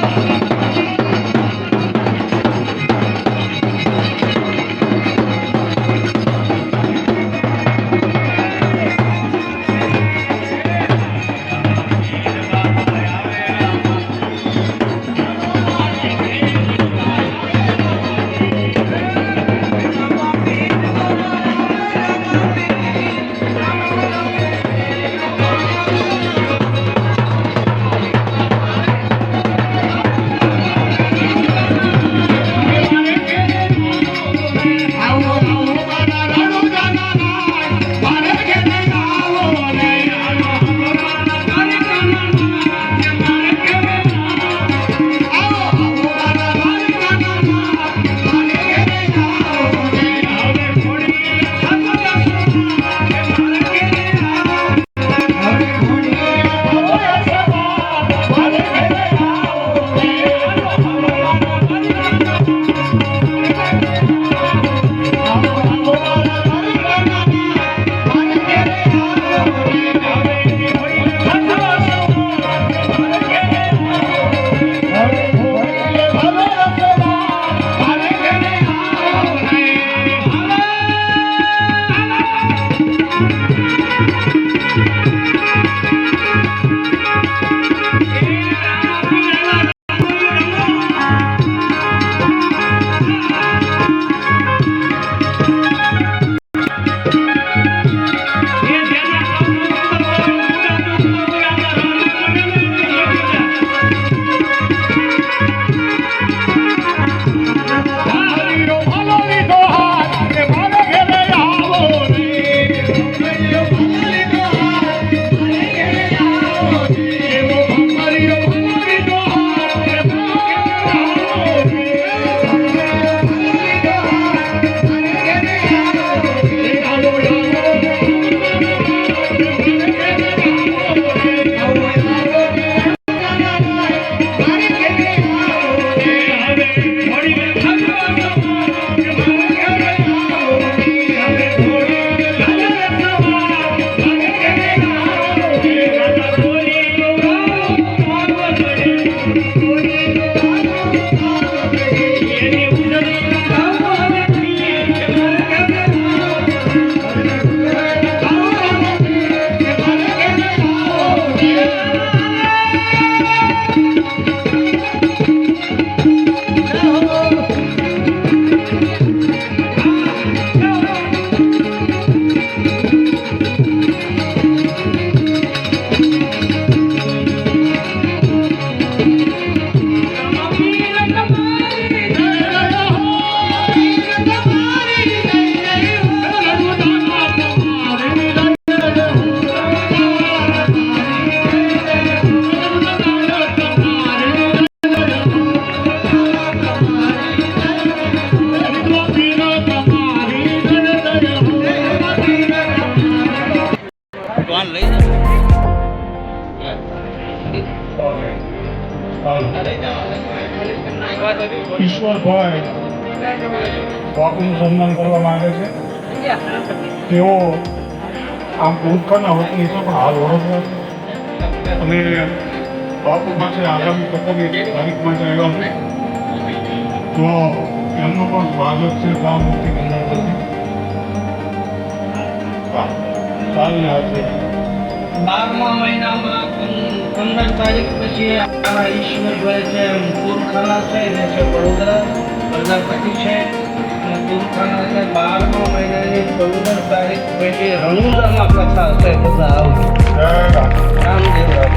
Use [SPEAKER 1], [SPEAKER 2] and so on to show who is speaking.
[SPEAKER 1] Thank you. Thank you.
[SPEAKER 2] કોણ લઈ જાઓ.
[SPEAKER 3] ઈશ્વરભાઈ બાપુનું સન્માન કરવા માંગે છે. તેઓ આમ ભૂતકાળના વતની છે, પણ હાલ વડોદરા છે. અને બાપુ પાસે આગામી તકોની તારીખમાં જ છે તો એમનું પણ સ્વાગત છે ગામ મુક્તિ મંડળ તરફથી હા, ચાલને હાથે
[SPEAKER 2] બારમા મહિનામાં પંદર તારીખ પછી આ ઈશ્વરભાઈ છે પૂરખાના છે એને છે વડોદરા. પ્રજાપતિ છે. પૂરખાના છે બારમા મહિનાની પંદર તારીખ પછી રણુદામાં કથા છે. બધા આવું.
[SPEAKER 3] જય
[SPEAKER 2] રામદેવ